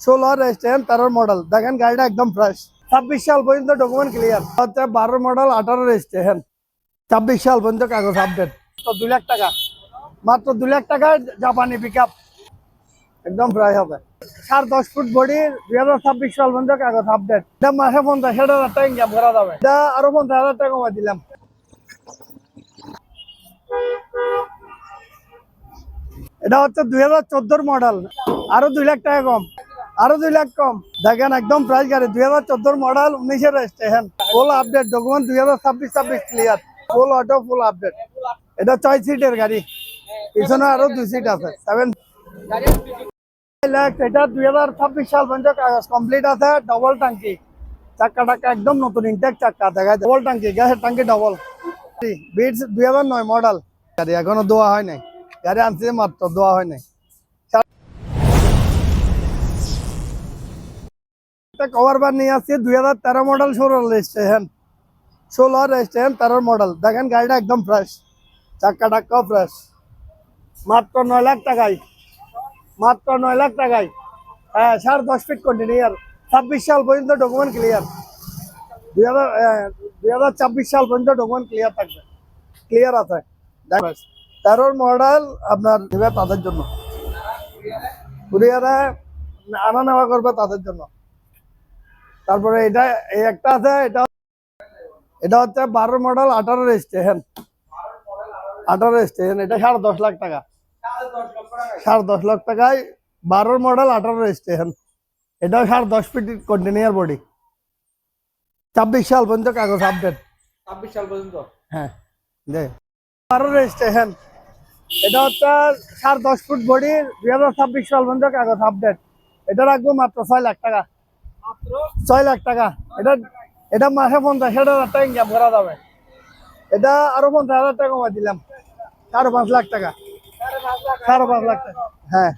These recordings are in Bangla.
ষোলো রেজিস্ট্রেশন তেরোর মডেল দেখেন গাড়িটা একদম ফ্রেশ ছাব্বিশ সাল পর্যন্ত ডকুমেন্ট ক্লিয়ার হচ্ছে বারো মডেল আঠারো রেজিস্ট্রেশন। ছাব্বিশ সাল পর্যন্ত কাগজ আপডেট তো দু লাখ টাকা। মাত্র দু লাখ টাকায় জাপানি পিক একদম ফ্রাই হবে। সার দশ ফুট বডি দুই হাজার ছাব্বিশ সাল পর্যন্ত কাগজ আপডেট এটা মাসে পঞ্চাশ হাজার টাকা ইনকাম করা যাবে। এটা আরও পঞ্চাশ হাজার টাকা কমাই দিলাম। এটা হচ্ছে দুই হাজার চোদ্দোর মডেল আরও দুই লাখ টাকা কম। আরও দুই লাখ কম। দেখেন একদম প্রাইস গাড়ি, দুই হাজার চোদ্দোর মডেল উনিশের রেজিস্ট্রেশন ফুল আপডেট ডকুমেন্ট দুই হাজার ছাব্বিশ ছাব্বিশ clear full auto full update এটা ছয় সিটের গাড়ি। পিছনে আরও দুই সিট আছে। সেভেন এটা দুই হাজার ছাব্বিশ সাল পর্যন্ত কাগজ কমপ্লিট আছে ডবল টাঙ্কি চাক্কা টাক্কা, একদম নতুন ইনটেক চাক্কা, দেখা যায়। ডবল টাঙ্কি গ্যাসের টাঙ্কি ডবল বিটস দুই হাজার নয় মডেল গাড়ি এখনও দোয়া হয় নাই। গাড়ি আনছে মাত্র দোয়া হয় নাই। একটা কভার বার নিয়ে আসছি, দুই হাজার তেরো মডেল ষোলো রেজিস্ট্রেশন ষোলো রেজিস্ট্রেশন তেরো মডেল দেখেন গাড়িটা একদম ফ্রেশ চাক্কা টাক্কাও ফ্রেশ মাত্র নয় লাখ টাকায়। মাত্র নয় লাখ টাকায়। হ্যাঁ সাড়ে দশ ফিট কন্টিনিউয়ার ছাব্বিশ সাল পর্যন্ত ডকুমেন্ট ক্লিয়ার দুই হাজার দুই হাজার ছাব্বিশ সাল পর্যন্ত ডকুমেন্ট ক্লিয়ার থাকবে। ক্লিয়ার আছে। তেরোর মডেল আপনার দেবে তাদের জন্য। কুরিয়ারে আনা নেওয়া করবে তাদের জন্য। তারপরে এটা এই একটা আছে এটা এটা হচ্ছে বারো মডেল আঠারো রেজিস্ট্রেশন আঠারো রেজিস্ট্রেশন এটা সাড়ে দশ লাখ টাকা। সাড়ে দশ লাখ টাকায় বারোর মডেল আঠারো রেজিস্ট্রেশন এটাও সাড়ে দশ ফিট কন্টেনিয়ার বডি ছাব্বিশ সাল পর্যন্ত কাগজ আপডেট ছাব্বিশ সাল পর্যন্ত? হ্যাঁ দে। বারো রেজিস্ট্রেশন এটা হচ্ছে সাড়ে দশ ফুট বডি দুই হাজার ছাব্বিশ সাল পর্যন্ত কাগজ আপডেট এটা রাখব মাত্র ছয় লাখ টাকা। ছয় লাখ টাকা। এটা এটা মাসে পঞ্চাশ হাজার টাকা ইনকাম করা যাবে। এটা আরও পঞ্চাশ হাজার টাকা কমাই দিলাম। সাড়ে পাঁচ লাখ টাকা। সাড়ে পাঁচ লাখ টাকা। হ্যাঁ।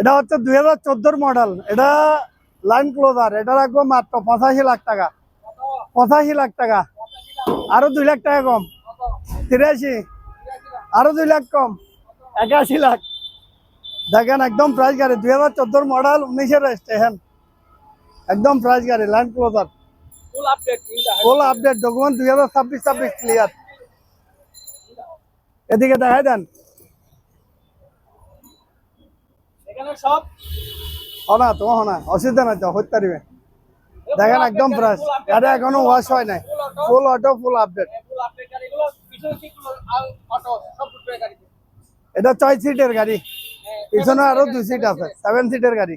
এটা হচ্ছে দুই হাজার চোদ্দোর মডেল এটা লাইন ক্লোজার এটা রাখব মাত্র পঁচাশি লাখ টাকা। পঁচাশি লাখ টাকা। আরও দুই লাখ টাকা কম। তিরাশি। আরও দুই লাখ কম। একাশি লাখ। দেখেন একদম প্রাইস গাড়ি। দুই হাজার চোদ্দোর মডেল উনিশের রেজিস্ট্রেশন একদম প্রাইস গাড়ি line closer full update full update document দুই হাজার ছাব্বিশ ছাব্বিশ ক্লিয়ার এদিকে দেখাই দেন। এখানে সব? হনা তো হনা অসুবিধা নাই তো হতে পারবে। দেখেন একদম ফ্রেশ গাড়ি এখনও ওয়াশ হয় নাই। ফুল অটো ফুল আপডেট এটা ছয় সিটের গাড়ি। হ্যাঁ, পিছনে আরও দুই সিট আছে সেভেন সিটের গাড়ি।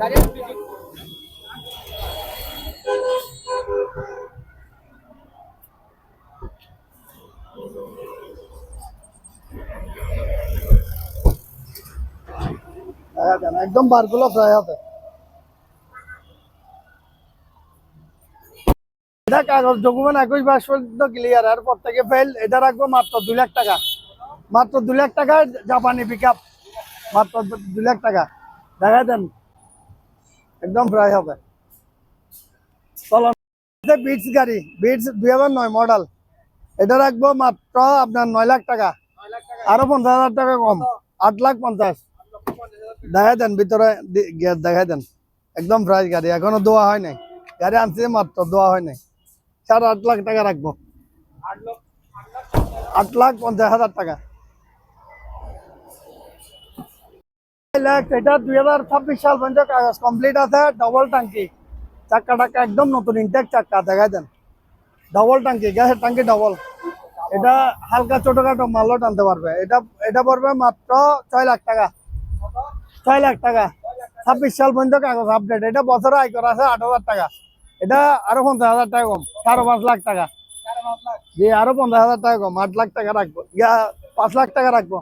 গাড়ির একদম বারগুলো ফ্রাই হবে। এটা কাগজ ডকুমেন্ট একুশ বাইশ পর্যন্ত ক্লিয়ার ফেল এটা রাখব মাত্র দুই লাখ টাকা। মাত্র লাখ টাকা জাপানি পিক মাত্র লাখ টাকা। দেখা দেন, একদম ফ্রাই হবে। বিটস গাড়ি বিটস দুই মডেল এটা রাখব মাত্র আপনার নয় লাখ টাকা। আরও পঞ্চাশ হাজার টাকা কম, আট লাখ পঞ্চাশ। দেখাই দেন, ভিতরে গ্যাস দেখাই দেন। একদম ফ্রেশ গাড়ি, এখনও দোয়া হয় নাই। গাড়ি আনছে মাত্র, দোয়া হয় নাই। সাড়ে আট লাখ টাকা রাখব। আট লাখ পঞ্চাশ হাজার টাকা। এটা দুই হাজার ছাব্বিশ সাল কমপ্লিট আছে টাক্কা একদম নতুন চাক্কা টাঙ্কি গ্যাসের টাঙ্কি এটা হালকা টানতে পারবে। এটা এটা পড়বে মাত্র ছয় লাখ টাকা। ছয় লাখ টাকা। ছাব্বিশ সাল পর্যন্ত কাগজ আপডেট এটা বছরে আয় করা আছে আট হাজার টাকা। এটা আরও পঞ্চাশ হাজার টাকা কম সাড়ে পাঁচ লাখ টাকা। জি আরও পঞ্চাশ হাজার টাকা কম, আট লাখ টাকা রাখব। ইয়া পাঁচ লাখ টাকা রাখব।